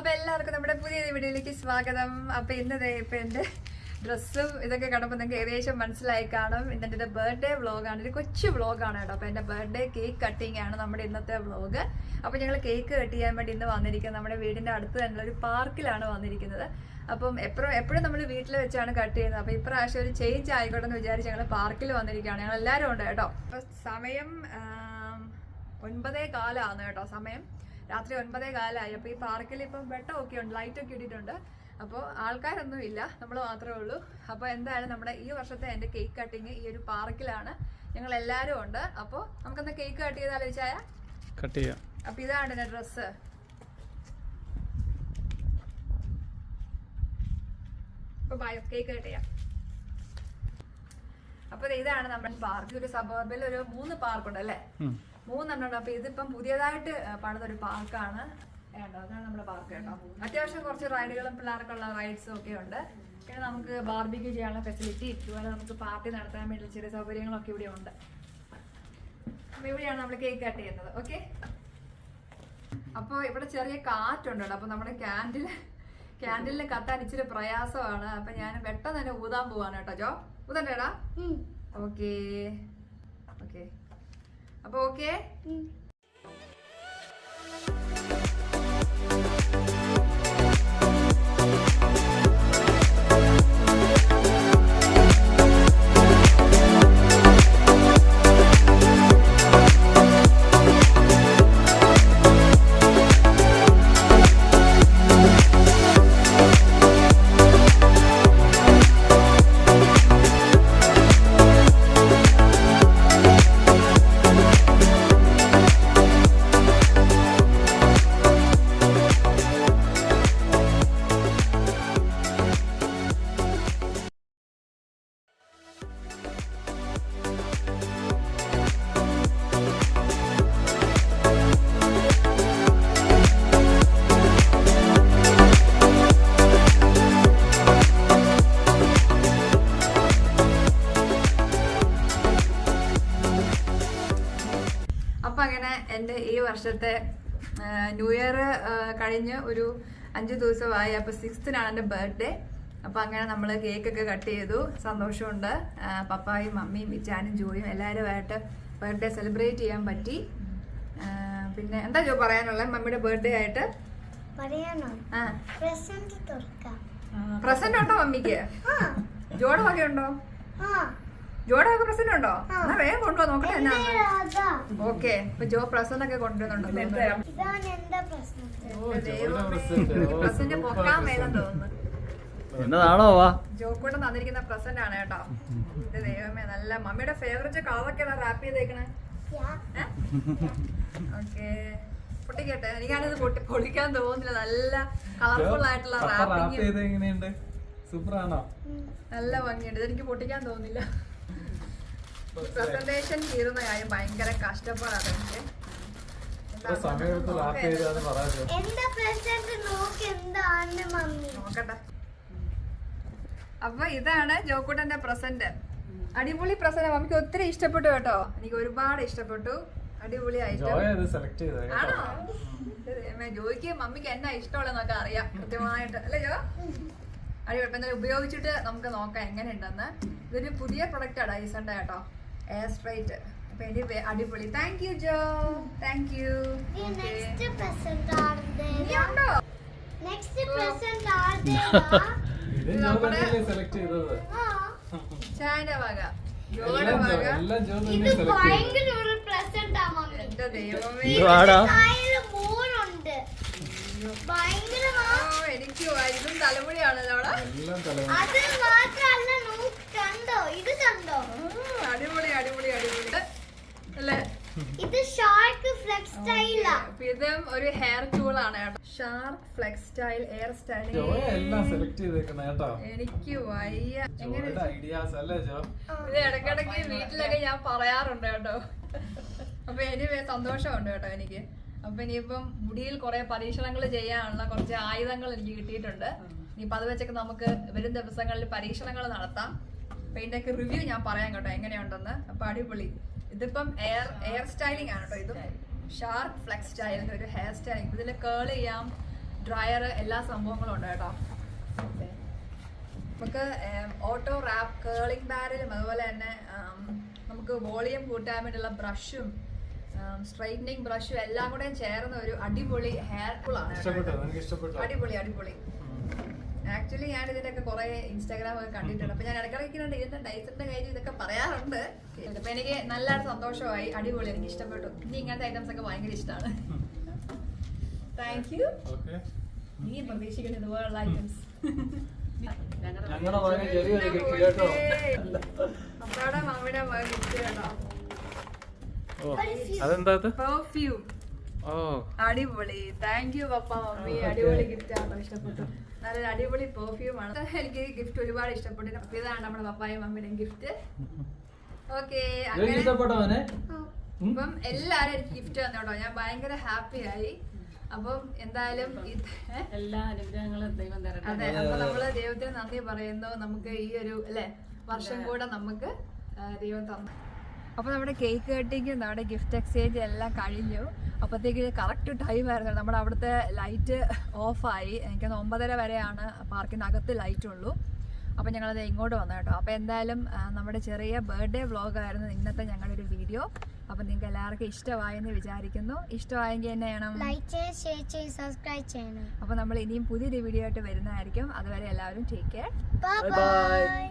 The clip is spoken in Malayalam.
അപ്പൊ എല്ലാവർക്കും നമ്മുടെ പുതിയ വീഡിയോയിലേക്ക് സ്വാഗതം. അപ്പൊ ഇന്നത്തെ ഇപ്പൊ എന്റെ ഡ്രസ്സും ഇതൊക്കെ കണ്ടപ്പോൾ നിങ്ങൾക്ക് ഏകദേശം മനസ്സിലായി കാണും. ഇന്നത്തെ എന്റെ ബർത്ത്ഡേ വ്ളോഗാണ് ഒരു കൊച്ചു വ്ളോഗാണ് കേട്ടോ. അപ്പൊ എന്റെ ബർത്ത്ഡേ കേക്ക് കട്ടിംഗ് ആണ് നമ്മുടെ ഇന്നത്തെ വ്ളോഗ് അപ്പൊ ഞങ്ങൾ കേക്ക് കട്ട് ചെയ്യാൻ വേണ്ടി ഇന്ന് വന്നിരിക്കുന്നത് നമ്മുടെ വീടിന്റെ അടുത്ത് തന്നെ ഒരു പാർക്കിലാണ് വന്നിരിക്കുന്നത്. അപ്പം എപ്പോഴും എപ്പോഴും നമ്മൾ വീട്ടിൽ വെച്ചാണ് കട്ട് ചെയ്യുന്നത്. അപ്പൊ ഇപ്രാവശ്യം ഒരു ചേഞ്ച് ആയിക്കോട്ടെ എന്ന് വിചാരിച്ച് ഞങ്ങൾ പാർക്കിൽ വന്നിരിക്കുകയാണ്. ഞങ്ങൾ എല്ലാവരും ഉണ്ട് കേട്ടോ. സമയം ഒൻപതേ കാലമാണ് കേട്ടോ സമയം. രാത്രി ഒൻപതേ കാലമായി അപ്പോൾ ഈ പാർക്കിൽ ഇപ്പം വെട്ടമൊക്കെ ഉണ്ട് ലൈറ്റൊക്കെ ഇട്ടിട്ടുണ്ട്. അപ്പോൾ ആൾക്കാരൊന്നും ഇല്ല നമ്മൾ മാത്രമേ ഉള്ളൂ. അപ്പോൾ എന്തായാലും നമ്മുടെ ഈ വർഷത്തെ എന്റെ കേക്ക് കട്ടിങ് ഈ ഒരു പാർക്കിലാണ് ഞങ്ങൾ എല്ലാരും ഉണ്ട്. അപ്പോൾ നമുക്കെന്താ കേക്ക് കട്ട് ചെയ്താലോ ആലോചിച്ചായ? കട്ട് ചെയ്യാം. അപ്പോൾ ഇതാണ് എന്റെ ഡ്രസ്സ് അപ്പോൾ ബായോ കേക്ക് കട്ട് ചെയ്യാം. അപ്പോൾ ഇതാണ് നമ്മുടെ പാർക്ക്. ഒരു സബർബിൽ ഒരു മൂന്ന് പാർക്കുണ്ട് അല്ലേ. മൂന്നെണ്ണം ഉണ്ട് അപ്പൊ ഇതിപ്പം പുതിയതായിട്ട് പണിതൊരു പാർക്കാണ്. വേണ്ടോ അതാണ് നമ്മുടെ പാർക്ക് കേട്ടോ. അത്യാവശ്യം കുറച്ച് റൈഡുകളും പിള്ളേർക്കുള്ള റൈഡ്സും ഒക്കെ ഉണ്ട്. പിന്നെ നമുക്ക് ബാർബിക്യൂ ചെയ്യാനുള്ള ഫെസിലിറ്റി ഇതുപോലെ നമുക്ക് പാർട്ടി നടത്താൻ വേണ്ടി ചെറിയ സൗകര്യങ്ങളൊക്കെ ഇവിടെ ഉണ്ട്. അപ്പൊ ഇവിടെയാണ് നമ്മൾ കേക്ക് കട്ട് ചെയ്യുന്നത്. ഓക്കെ? അപ്പോൾ ഇവിടെ ചെറിയ കാറ്റുണ്ട് കേട്ടോ. അപ്പൊ നമ്മുടെ ക്യാൻഡിൽ ക്യാൻഡിലിന് കത്താൻ ഇച്ചിരി പ്രയാസമാണ്. അപ്പൊ ഞാൻ പെട്ടെന്ന് തന്നെ ഊതാൻ പോവാണ് കേട്ടോ ജോ. ഊതണ്ടേടാ? ഓക്കെ. അപ്പൊ ഓക്കെ വർഷത്തെ ന്യൂ ഇയർ കഴിഞ്ഞ് ഒരു അഞ്ച് ദിവസമായി. അപ്പൊ സിക്സ്തിനാണ് എന്റെ ബർത്ത്ഡേ അപ്പോൾ അങ്ങനെ നമ്മൾ കേക്കൊക്കെ കട്ട് ചെയ്തു. സന്തോഷമുണ്ട്. പപ്പായും മമ്മിയും ഇച്ചാനും ജോയും എല്ലാവരുമായിട്ട് ബർത്ത്ഡേ സെലിബ്രേറ്റ് ചെയ്യാൻ പറ്റി. പിന്നെ എന്താ ജോ പറയാനുള്ളത് മമ്മിയുടെ ബർത്ത്ഡേ ആയിട്ട്? പ്രസന്റ് ഉണ്ടോ മമ്മിക്ക്? ജോഡ് ജോയുടെ വക വക പ്രസന്റ് ഉണ്ടോ എന്നാ വേഗം കൊണ്ടുപോ നോക്കട്ടെ എന്നാ ഓക്കെ ഇപ്പൊ ജോ പ്രസന്റ് ഒക്കെ പ്രശ്നം. പ്രസന്റ് പൊക്കാൻ വേണം തോന്നുന്നു. എന്നതാണോ വാ? ജോക്കൂടെ തന്നിരിക്കുന്ന പ്രസന്റ് ആണ് കേട്ടോ. ഇത് ദൈവമേ നല്ല മമ്മിയുടെ ഫേവറേറ്റ് കളറൊക്കെയാണ് റാപ്പ് ചെയ്തേക്കണേ. ഓക്കെ. പൊട്ടിക്കട്ടെ. എനിക്കാണിത് പൊട്ടി പൊളിക്കാൻ തോന്നുന്നില്ല. നല്ല കളർഫുൾ ആയിട്ടുള്ള സൂപ്പർ ആണോ നല്ല ഭംഗിയുണ്ട്. ഇതെനിക്ക് പൊട്ടിക്കാൻ തോന്നുന്നില്ല പ്രസന്റേഷൻ തീരുന്ന കാര്യം ഭയങ്കര കഷ്ടപ്പാടാണ് എനിക്ക്. നോക്കട്ടെ. അപ്പൊ ഇതാണ് ജോക്കൂട്ടന്റെ പ്രസന്റ്. അടിപൊളി പ്രസന്റ്. മമ്മിക്ക് ഒത്തിരി ഇഷ്ടപ്പെട്ടു കേട്ടോ. എനിക്ക് ഒരുപാട് ഇഷ്ടപ്പെട്ടു. അടിപൊളിയായിട്ട്. ജോയ അത് സെലക്ട് ചെയ്തേ ആണോ? ജോയ്ക്ക് മമ്മിക്ക് എന്നാ ഇഷ്ടമുള്ളതെന്നൊക്കെ അറിയാം. കൃത്യമായിട്ട്. അല്ലേ ജോ? അടിപൊളി. എന്തായാലും ഉപയോഗിച്ചിട്ട് നമുക്ക് നോക്കാം എങ്ങനെയുണ്ടെന്ന്. ഇതൊരു പുതിയ പ്രൊഡക്റ്റ് ആണ് ഐസണ്ട കേട്ടോ. എയർ സ്ട്രൈറ്റ് അപ്പൊ ഇനി വേ- അടിപൊളി thank you Jo thank you present ആരുടേതാ ഉണ്ടോ നെക്സ്റ്റ് ഇത് ഷാർക്ക് ഫ്ലെക്സ് സ്റ്റൈൽ ഇതും ഒരു ഹെയർ ടൂൾ ആണ് കേട്ടോ. Shark flex style hair style എല്ലാം സെലക്ട് ചെയ്തേക്കണേ കേട്ടോ. എനിക്ക് വയ്യ. ഐഡിയാസ് അല്ലേ ജോ? ഇത് ഇടക്കിടക്ക് വീട്ടിലൊക്കെ ഞാൻ പറയാറുണ്ട് കേട്ടോ. അപ്പൊ എനിവേ സന്തോഷമുണ്ട് കേട്ടോ എനിക്ക്. അപ്പൊ ഇനിയിപ്പം മുടിയിൽ കുറെ പരീക്ഷണങ്ങൾ ചെയ്യാനുള്ള കുറച്ച് ആയുധങ്ങൾ എനിക്ക് കിട്ടിയിട്ടുണ്ട്. ഇനിയിപ്പൊ അത് വെച്ചൊക്കെ നമുക്ക് വരും ദിവസങ്ങളിൽ പരീക്ഷണങ്ങൾ നടത്താം. അപ്പൊ ഇതിന്റെയൊക്കെ റിവ്യൂ ഞാൻ പറയാം കേട്ടോ എങ്ങനെയുണ്ടെന്ന്. അപ്പൊ അടിപൊളി. ഇതിപ്പം എയർ എയർ സ്റ്റൈലിംഗ് ആണ് കേട്ടോ ഇതും. ഷാർപ്പ് ഫ്ലെക്സ് സ്റ്റൈലിന്റെ ഒരു ഹെയർ സ്റ്റൈലിംഗ് ഇതിൽ കേൾ ചെയ്യാം ഡ്രയർ എല്ലാ സംഭവങ്ങളും ഉണ്ട് കേട്ടോ. നമുക്ക് ഓട്ടോ റാപ്പ് കേളിംഗ് ബാരലും അതുപോലെ തന്നെ നമുക്ക് വോളിയം കൂട്ടാൻ വേണ്ടിയുള്ള ബ്രഷും സ്ട്രൈറ്റനിങ് ബ്രഷും എല്ലാം കൂടെ ചേർന്ന ഒരു അടിപൊളി ഹെയർ ആണ് ഇഷ്ടപ്പെട്ടോ? നിനക്ക് ഇഷ്ടപ്പെട്ടോ അടിപൊളി അടിപൊളി. ആക്ച്വലി ഞാൻ ഇതിന്റെയൊക്കെ കുറെ ഇൻസ്റ്റാഗ്രാം ഒക്കെ കണ്ടിട്ടുണ്ട്. അപ്പൊ ഞാൻ ഇടയ്ക്കിടയ്ക്കുണ്ട് ഇതിന്റെ ഡൈസറിന്റെ കാര്യം ഇതൊക്കെ പറയാറുണ്ട്. അപ്പൊ എനിക്ക് നല്ല സന്തോഷമായി. അടിപൊളി. എനിക്ക് ഇഷ്ടപ്പെട്ടു. ഇനി ഇങ്ങനത്തെ ഐറ്റംസ് ഒക്കെ ഭയങ്കര ഇഷ്ടമാണ് താങ്ക് യു നീ പ്രതീക്ഷിക്കുന്ന ഇതുപോലുള്ള ഐറ്റംസ് മമ്മിയുടെ അതെന്താ പെർഫ്യൂം അടിപൊളി. Thank you papa mummy. അടിപൊളി ഗിഫ്റ്റ് ആണോ. ഇഷ്ടപ്പെട്ടു. നല്ലൊരു അടിപൊളി പെർഫ്യൂം ആണ്. എനിക്ക് ഗിഫ്റ്റ് ഒരുപാട് ഇഷ്ടപ്പെട്ടു. അപ്പൊ ഇതാണ് നമ്മുടെ പപ്പായും മമ്മിയുടെയും ഗിഫ്റ്റ് ഓക്കെ അപ്പം എല്ലാരും എനിക്ക് ഗിഫ്റ്റ് തന്നോട്ടോ ഞാൻ ഭയങ്കര ഹാപ്പി ആയി. അപ്പം എന്തായാലും ഇത് എല്ലാ അനുഗ്രഹങ്ങളും ദൈവം തരട്ടെ. അതെ അപ്പൊ നമ്മൾ ദൈവത്തിന് നന്ദി പറയുന്നു. നമുക്ക് ഈ ഒരു അല്ലെ? വർഷം കൂടെ നമുക്ക് ദൈവം തന്നു. അപ്പൊ നമ്മുടെ കേക്ക് കട്ടിങ്ങും നമ്മുടെ ഗിഫ്റ്റ് എക്സ്ചേഞ്ച് എല്ലാം കഴിഞ്ഞു. അപ്പോഴത്തേക്ക് കറക്റ്റ് ടൈം ആയിരുന്നു. നമ്മുടെ അവിടുത്തെ ലൈറ്റ് ഓഫായി എനിക്ക് ഒമ്പതര വരെയാണ് പാർക്കിനകത്ത് അകത്ത് ലൈറ്റ് ഉള്ളൂ. അപ്പോൾ ഞങ്ങളത് ഇങ്ങോട്ട് വന്നു കേട്ടോ. അപ്പോൾ എന്തായാലും നമ്മുടെ ചെറിയ ബർത്ത്ഡേ വ്ളോഗായിരുന്നു ഇന്നത്തെ ഞങ്ങളുടെ ഒരു വീഡിയോ അപ്പോൾ നിങ്ങൾക്ക് എല്ലാവർക്കും ഇഷ്ടമായെന്ന് വിചാരിക്കുന്നു. ഇഷ്ടമായെങ്കിൽ എന്നെ വേണം സബ്സ്ക്രൈബ് ചെയ്യണം. അപ്പോൾ നമ്മൾ ഇനിയും പുതിയൊരു വീഡിയോ ആയിട്ട് വരുന്നതായിരിക്കും. അതുവരെ എല്ലാവരും ടേക്ക് കെയർ. ബൈ